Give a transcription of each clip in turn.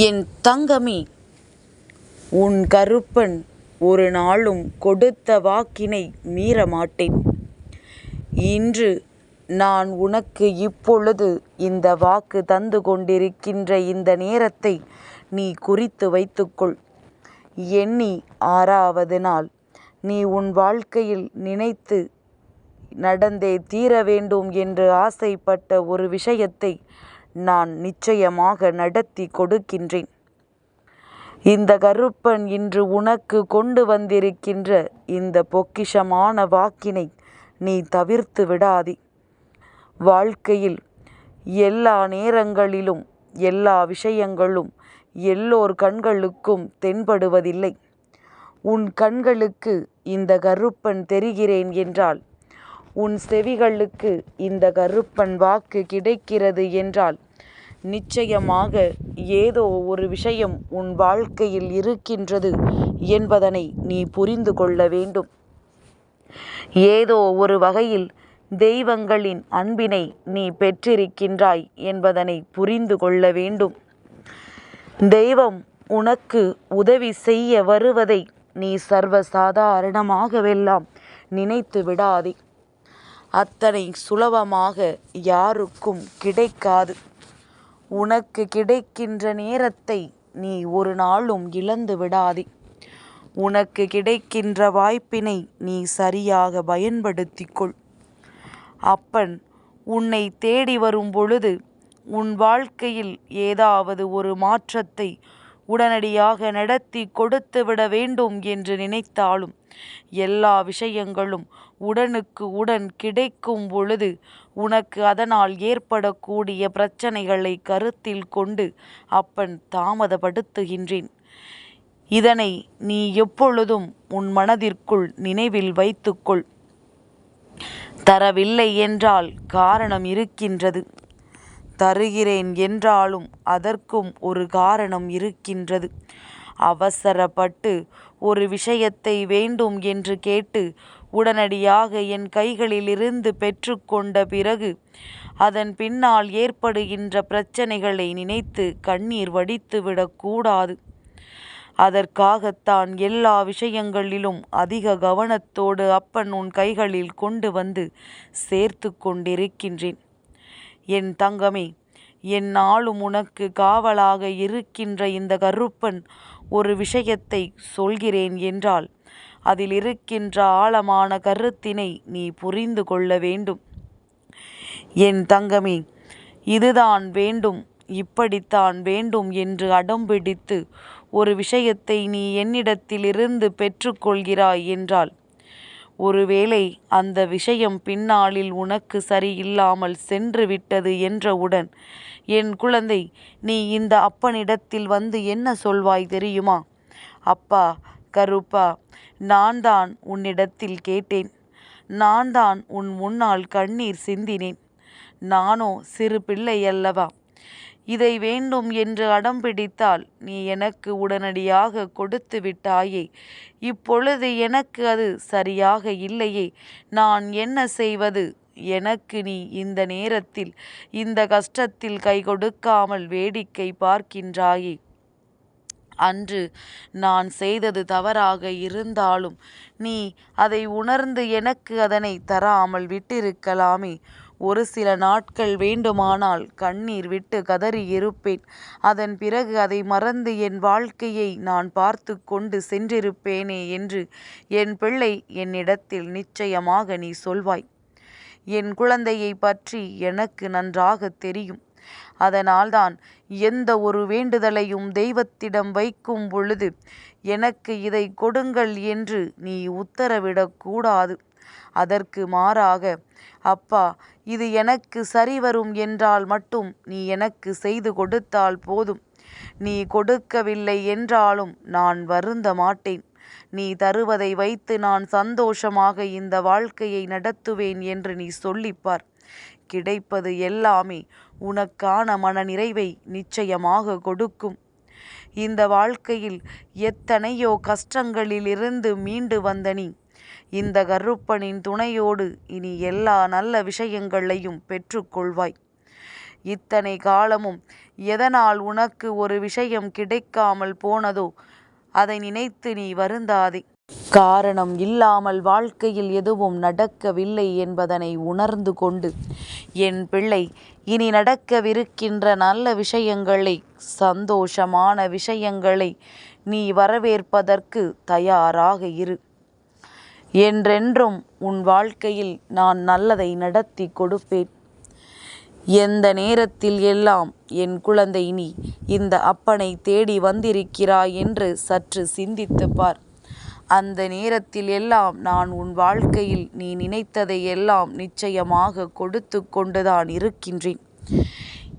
என் தங்கமே உன் கருப்பன் ஒரு நாளும் கொடுத்த வாக்கினை மீறமாட்டேன் இன்று நான் உனக்கு இப்பொழுது இந்த வாக்கு தந்து கொண்டிருக்கின்ற இந்த நேரத்தை நீ குறித்து வைத்துக்கொள். எண்ணி ஆறாவது நாள். நீ உன் வாழ்க்கையில் நினைத்து நடந்தே தீர வேண்டும் என்று ஆசைப்பட்ட ஒரு விஷயத்தை நான் நிச்சயமாக நடத்தி கொடுக்கின்றேன். இந்த கருப்பன் இன்று உனக்கு கொண்டு வந்திருக்கின்ற இந்த பொக்கிஷமான வாக்கினை நீ தவிர்த்து விடாதே. வாழ்க்கையில் எல்லா நேரங்களிலும் எல்லா விஷயங்களும் எல்லோர் கண்களுக்கும் தென்படுவதில்லை. உன் கண்களுக்கு இந்த கருப்பன் தெரிகிறேன் என்றால் உன் செவிகளுக்கு இந்த கருப்பன் வாக்கு கிடைக்கிறது என்றால் நிச்சயமாக ஏதோ ஒரு விஷயம் உன் வாழ்க்கையில் இருக்கின்றது என்பதனை நீ புரிந்து கொள்ள வேண்டும். ஏதோ ஒரு வகையில் தெய்வங்களின் அன்பினை நீ பெற்றிருக்கின்றாய் என்பதனை புரிந்து கொள்ள வேண்டும். தெய்வம் உனக்கு உதவி செய்ய வருவதை நீ சர்வசாதாரணமாகவெல்லாம் நினைத்து விடாதே. அத்தனை சுலபமாக யாருக்கும் கிடைக்காது. உனக்கு கிடைக்கின்ற நேரத்தை நீ ஒரு நாளும் இழந்து விடாதே. உனக்கு கிடைக்கின்ற வாய்ப்பினை நீ சரியாக பயன்படுத்திக்கொள். அப்பன் உன்னை தேடி வரும் பொழுது உன் வாழ்க்கையில் ஏதாவது ஒரு மாற்றத்தை உடனடியாக நடத்தி கொடுத்து விட வேண்டும் என்று நினைத்தாலும் எல்லா விஷயங்களும் உடனுக்கு உடன் கிடைக்கும் பொழுது உனக்கு அதனால் ஏற்படக்கூடிய பிரச்சனைகளை கருத்தில் கொண்டு அப்பன் தாமதப்படுத்துகின்றேன். இதனை நீ எப்பொழுதும் உன் மனதிற்குள் நினைவில் வைத்துக்கொள். தரவில்லை என்றால் காரணம் இருக்கின்றது. தருகிறேன் என்றாலும் அதற்கும் ஒரு காரணம் இருக்கின்றது. அவசரப்பட்டு ஒரு விஷயத்தை வேண்டும் என்று கேட்டு உடனடியாக என் கைகளிலிருந்து பெற்றுக்கொண்ட பிறகு அதன் பின்னால் ஏற்படுகின்ற பிரச்சனைகளை நினைத்து கண்ணீர் வடித்துவிடக்கூடாது அதற்காகத்தான் எல்லா விஷயங்களிலும் அதிக கவனத்தோடு அப்பன் உன் கைகளில் கொண்டு வந்து சேர்த்து கொண்டிருக்கின்றேன். என் தங்கமே என் நாளும் உனக்கு காவலாக இருக்கின்ற இந்த கருப்பன் ஒரு விஷயத்தை சொல்கிறேன் என்றால் அதில் இருக்கின்ற ஆழமான கருத்தினை நீ புரிந்து கொள்ள வேண்டும். என் தங்கமே இதுதான் வேண்டும் இப்படித்தான் வேண்டும் என்று அடம்பிடித்து ஒரு விஷயத்தை நீ என்னிடத்திலிருந்து பெற்றுக்கொள்கிறாய் என்றால் ஒருவேளை அந்த விஷயம் பின்னாளில் உனக்கு சரியில்லாமல் சென்று விட்டது என்றவுடன் என் குழந்தை நீ இந்த அப்பனிடத்தில் வந்து என்ன சொல்வாய் தெரியுமா? அப்பா கருப்பா நான் தான் உன்னிடத்தில் கேட்டேன். நான் தான் உன் முன்னால் கண்ணீர் சிந்தினேன். நானோ சிறு பிள்ளை அல்லவா? இதை வேண்டும் என்று அடம் பிடித்தால் நீ எனக்கு உடனடியாக கொடுத்து விட்டாயே. இப்பொழுது எனக்கு அது சரியாக இல்லையே. நான் என்ன செய்வது? எனக்கு நீ இந்த நேரத்தில் இந்த கஷ்டத்தில் கை கொடுக்காமல் வேடிக்கை பார்க்கின்றாயே. அன்று நான் செய்தது தவறாக இருந்தாலும் நீ அதை உணர்ந்து எனக்கு அதனை தராமல் விட்டிருக்கலாமே. ஒரு சில நாட்கள் வேண்டுமானால் கண்ணீர் விட்டு கதறி இருப்பேன். அதன் பிறகு அதை மறந்து என் வாழ்க்கையை நான் பார்த்து கொண்டு சென்றிருப்பேனே என்று என் பிள்ளை என்னிடத்தில் நிச்சயமாக நீ சொல்வாய். என் குழந்தையை பற்றி எனக்கு நன்றாக தெரியும். அதனால்தான் எந்த ஒரு வேண்டுதலையும் தெய்வத்திடம் வைக்கும் பொழுது எனக்கு இதை கொடுங்கள் என்று நீ உத்தரவிடக்கூடாது. அதற்கு மாறாக அப்பா இது எனக்கு சரிவரும் என்றால் மட்டும் நீ எனக்கு செய்து கொடுத்தால் போதும். நீ கொடுக்கவில்லை என்றாலும் நான் வருந்த மாட்டேன். நீ தருவதை வைத்து நான் சந்தோஷமாக இந்த வாழ்க்கையை நடத்துவேன் என்று நீ சொல்லிப்பார். கிடைப்பது எல்லாமே உனக்கான மனநிறைவை நிச்சயமாக கொடுக்கும். இந்த வாழ்க்கையில் எத்தனையோ கஷ்டங்களிலிருந்து மீண்டு வந்த நீ இந்த கருப்பனின் துணையோடு இனி எல்லா நல்ல விஷயங்களையும் பெற்றுக்கொள்வாய். இத்தனை காலமும் எதனால் உனக்கு ஒரு விஷயம் கிடைக்காமல் போனதோ அதை நினைத்து நீ வருந்தாதே. காரணம் இல்லாமல் வாழ்க்கையில் எதுவும் நடக்கவில்லை என்பதனை உணர்ந்து கொண்டு என் பிள்ளை இனி நடக்கவிருக்கின்ற நல்ல விஷயங்களை சந்தோஷமான விஷயங்களை நீ வரவேற்பதற்கு தயாராக இரு. என்றென்றும் உன் வாழ்க்கையில் நான் நல்லதை நடத்தி கொடுப்பேன். எந்த நேரத்தில் எல்லாம் என் குழந்தை நீ இந்த அப்பனை தேடி வந்திருக்கிறாய் என்று சற்று சிந்தித்து பார். அந்த நேரத்தில் எல்லாம் நான் உன் வாழ்க்கையில் நீ நினைத்ததை எல்லாம் நிச்சயமாக கொடுத்து கொண்டுதான் இருக்கின்றேன்.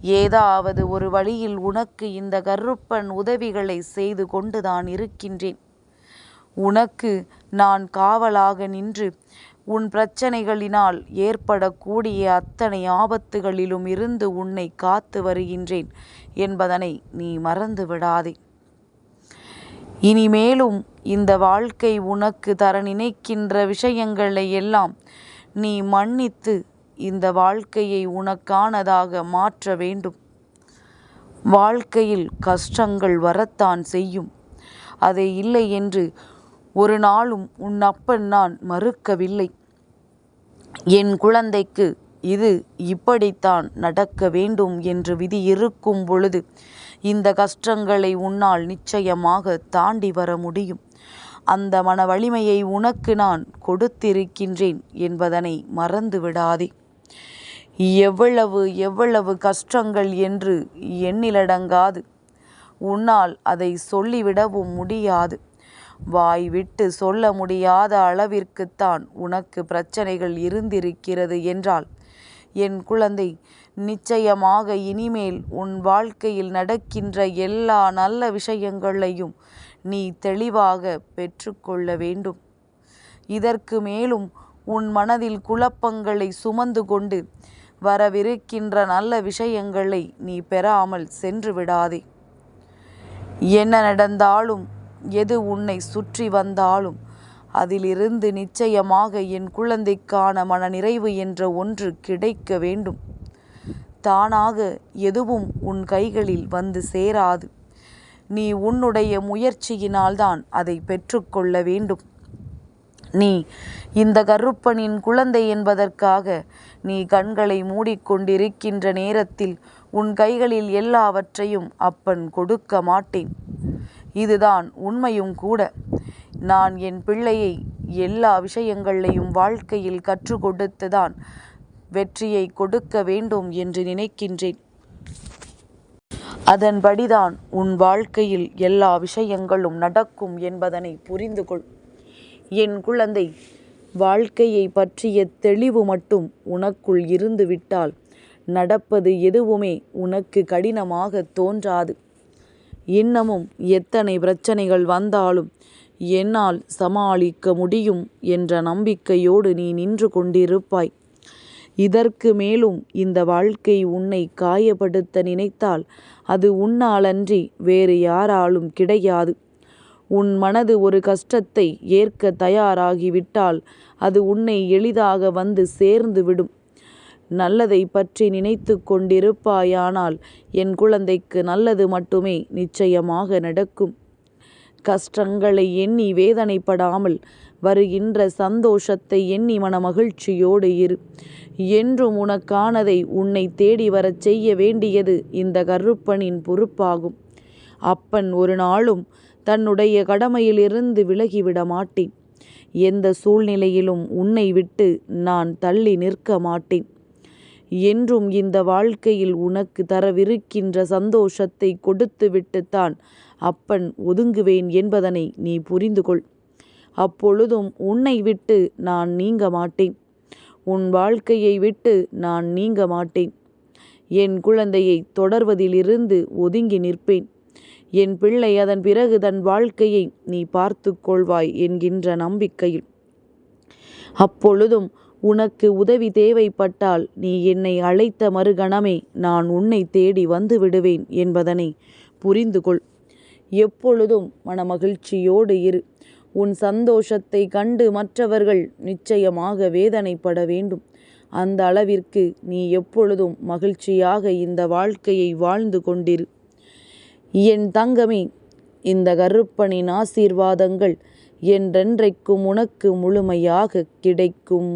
ஏதாவது ஒரு வழியில் உனக்கு இந்த கருப்பன் உதவிகளை செய்து கொண்டுதான் இருக்கின்றேன். உனக்கு நான் காவலாக நின்று உன் பிரச்சனைகளினால் ஏற்படக்கூடிய அத்தனை ஆபத்துகளிலும் இருந்து உன்னை காத்து வருகின்றேன் என்பதனை நீ மறந்து விடாதே இனிமேலும் இந்த வாழ்க்கை உனக்கு தர நினைக்கின்ற விஷயங்களை எல்லாம் நீ மன்னித்து இந்த வாழ்க்கையை உனக்கானதாக மாற்ற வேண்டும். வாழ்க்கையில் கஷ்டங்கள் வரத்தான் செய்யும். அதை இல்லை என்று ஒரு நாளும் உன் அப்பன் நான் மறுக்கவில்லை. என் குழந்தைக்கு இது இப்படித்தான் நடக்க வேண்டும் என்று விதி இருக்கும் பொழுது இந்த கஷ்டங்களை உன்னால் நிச்சயமாக தாண்டி வர முடியும். அந்த மன வலிமையை உனக்கு நான் கொடுத்திருக்கின்றேன் என்பதனை மறந்து விடாதே எவ்வளவு எவ்வளவு கஷ்டங்கள் என்று எண்ணிலடங்காது. உன்னால் அதை சொல்லிவிடவும் முடியாது. வாய் விட்டு சொல்ல முடியாத அளவிற்குத்தான் உனக்கு பிரச்சனைகள் இருந்திருக்கிறது என்றால் என் குழந்தை நிச்சயமாக இனிமேல் உன் வாழ்க்கையில் நடக்கின்ற எல்லா நல்ல விஷயங்களையும் நீ தெளிவாக பெற்றுக்கொள்ள வேண்டும். இதற்கு மேலும் உன் மனதில் குழப்பங்களை சுமந்து கொண்டு வரவிருக்கின்ற நல்ல விஷயங்களை நீ பெறாமல் சென்று விடாதே. என்ன நடந்தாலும் எது உன்னை சுற்றி வந்தாலும் அதிலிருந்து நிச்சயமாக என் குழந்தைக்கான மனநிறைவு என்ற ஒன்று கிடைக்க வேண்டும். தானாக எதுவும் உன் கைகளில் வந்து சேராது. நீ உன்னுடைய முயற்சியினால்தான் அதை பெற்றுக்கொள்ள வேண்டும். நீ இந்த கருப்பனின் குழந்தை என்பதற்காக நீ கண்களை மூடிக்கொண்டிருக்கின்ற நேரத்தில் உன் கைகளில் எல்லாவற்றையும் அப்பன் கொடுக்க மாட்டேன். இதுதான் உண்மையும் கூட. நான் என் பிள்ளையை எல்லா விஷயங்களையும் வாழ்க்கையில் கற்றுக் கொடுத்துதான் வெற்றியை கொடுக்க வேண்டும் என்று நினைக்கின்றேன். அதன்படிதான் உன் வாழ்க்கையில் எல்லா விஷயங்களும் நடக்கும் என்பதனை புரிந்து கொள் என் குழந்தை வாழ்க்கையை பற்றிய தெளிவு மட்டும் உனக்குள் இருந்துவிட்டால் நடப்பது எதுவுமே உனக்கு கடினமாக தோன்றாது. இன்னமும் எத்தனை பிரச்சனைகள் வந்தாலும் என்னால் சமாளிக்க முடியும் என்ற நம்பிக்கையோடு நீ நின்று கொண்டிருப்பாய். இதற்கு மேலும் இந்த வாழ்க்கை உன்னை காயப்படுத்த நினைத்தால் அது உன்னாலன்றி வேறு யாராலும் கிடையாது. உன் மனது ஒரு கஷ்டத்தை ஏற்க தயாராகிவிட்டால் அது உன்னை எளிதாக வந்து சேர்ந்து விடும். நல்லதை பற்றி நினைத்து கொண்டிருப்பாயானால் என் குழந்தைக்கு நல்லது மட்டுமே நிச்சயமாக நடக்கும். கஷ்டங்களை எண்ணி வேதனைப்படாமல் வருகின்ற சந்தோஷத்தை எண்ணி மன மகிழ்ச்சியோடு இரு. என்றும் உனக்கானதை உன்னை தேடி வரச் செய்ய வேண்டியது இந்த கருப்பனின் பொறுப்பாகும். அப்பன் ஒரு நாளும் தன்னுடைய கடமையிலிருந்து விலகிவிட மாட்டேன். எந்த சூழ்நிலையிலும் உன்னை விட்டு நான் தள்ளி நிற்க மாட்டேன். என்றும் இந்த வாழ்க்கையில் உனக்கு தரவிருக்கின்ற சந்தோஷத்தை கொடுத்துவிட்டுத்தான் அப்பன் ஒதுங்குவேன் என்பதனை நீ புரிந்து கொள் அப்பொழுதும் உன்னை விட்டு நான் நீங்க மாட்டேன். உன் வாழ்க்கையை விட்டு நான் நீங்க மாட்டேன். என் குழந்தையை தொடர்வதிலிருந்து ஒதுங்கி நிற்பேன். என் பிள்ளை அதன் பிறகு தன் வாழ்க்கையை நீ பார்த்து கொள்வாய் என்கின்ற நம்பிக்கையில். அப்பொழுதும் உனக்கு உதவி தேவைப்பட்டால் நீ என்னை அழைத்த மறுகணமே நான் உன்னை தேடி வந்து விடுவேன் என்பதனை புரிந்து கொள் எப்பொழுதும் மனமகிழ்ச்சியோடு இரு. உன் சந்தோஷத்தை கண்டு மற்றவர்கள் நிச்சயமாக வேதனைப்பட வேண்டும். அந்த அளவிற்கு நீ எப்பொழுதும் மகிழ்ச்சியாக இந்த வாழ்க்கையை வாழ்ந்து கொண்டிரு. என் தங்கமே இந்த கருப்பனின் ஆசீர்வாதங்கள் என்றென்றைக்கும் உனக்கு முழுமையாக கிடைக்கும்.